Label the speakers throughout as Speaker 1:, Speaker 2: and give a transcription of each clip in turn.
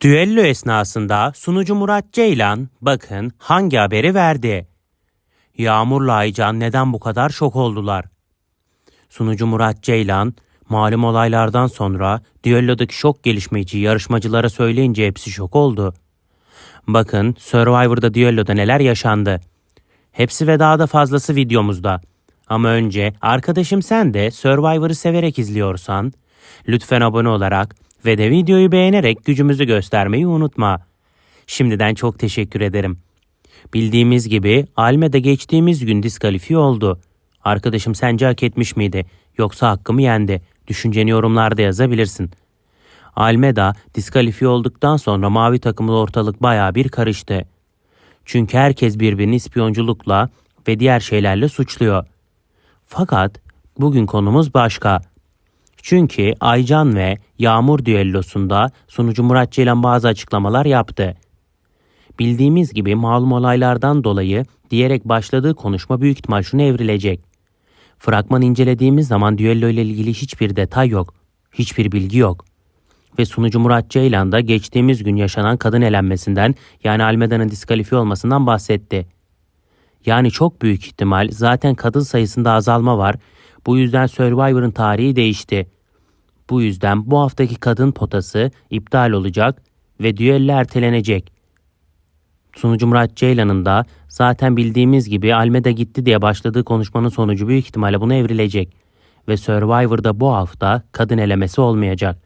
Speaker 1: Düello esnasında sunucu Murat Ceylan bakın hangi haberi verdi. Yağmur'la Aycan neden bu kadar şok oldular? Sunucu Murat Ceylan malum olaylardan sonra düellodaki şok gelişmeci yarışmacılara söyleyince hepsi şok oldu. Bakın Survivor'da düelloda neler yaşandı. Hepsi ve daha da fazlası videomuzda. Ama önce arkadaşım sen de Survivor'ı severek izliyorsan lütfen abone olarak ve de videoyu beğenerek gücümüzü göstermeyi unutma. Şimdiden çok teşekkür ederim. Bildiğimiz gibi Almeda geçtiğimiz gün diskalifiye oldu. Arkadaşım sence hak etmiş miydi yoksa hakkımı yendi? Düşünceni yorumlarda yazabilirsin. Almeda diskalifiye olduktan sonra mavi takımlı ortalık baya bir karıştı. Çünkü herkes birbirini ispiyonculukla ve diğer şeylerle suçluyor. Fakat bugün konumuz başka. Çünkü Aycan ve Yağmur düellosunda sunucu Murat Ceylan bazı açıklamalar yaptı. Bildiğimiz gibi malum olaylardan dolayı diyerek başladığı konuşma büyük ihtimal şuna evrilecek. Fragman incelediğimiz zaman düello ile ilgili hiçbir detay yok. Hiçbir bilgi yok. Ve sunucu Murat Ceylan da geçtiğimiz gün yaşanan kadın elenmesinden yani Almeda'nın diskalifiye olmasından bahsetti. Yani çok büyük ihtimal zaten kadın sayısında azalma var. Bu yüzden Survivor'ın tarihi değişti. Bu yüzden bu haftaki kadın potası iptal olacak ve düello ertelenecek. Sunucu Murat Ceylan'ın da zaten bildiğimiz gibi Almeda gitti diye başladığı konuşmanın sonucu büyük ihtimalle buna evrilecek. Ve Survivor'da bu hafta kadın elemesi olmayacak.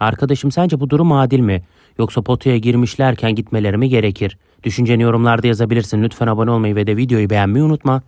Speaker 1: Arkadaşım sence bu durum adil mi? Yoksa potaya girmişlerken gitmeleri mi gerekir? Düşünceni yorumlarda yazabilirsin. Lütfen abone olmayı ve de videoyu beğenmeyi unutma.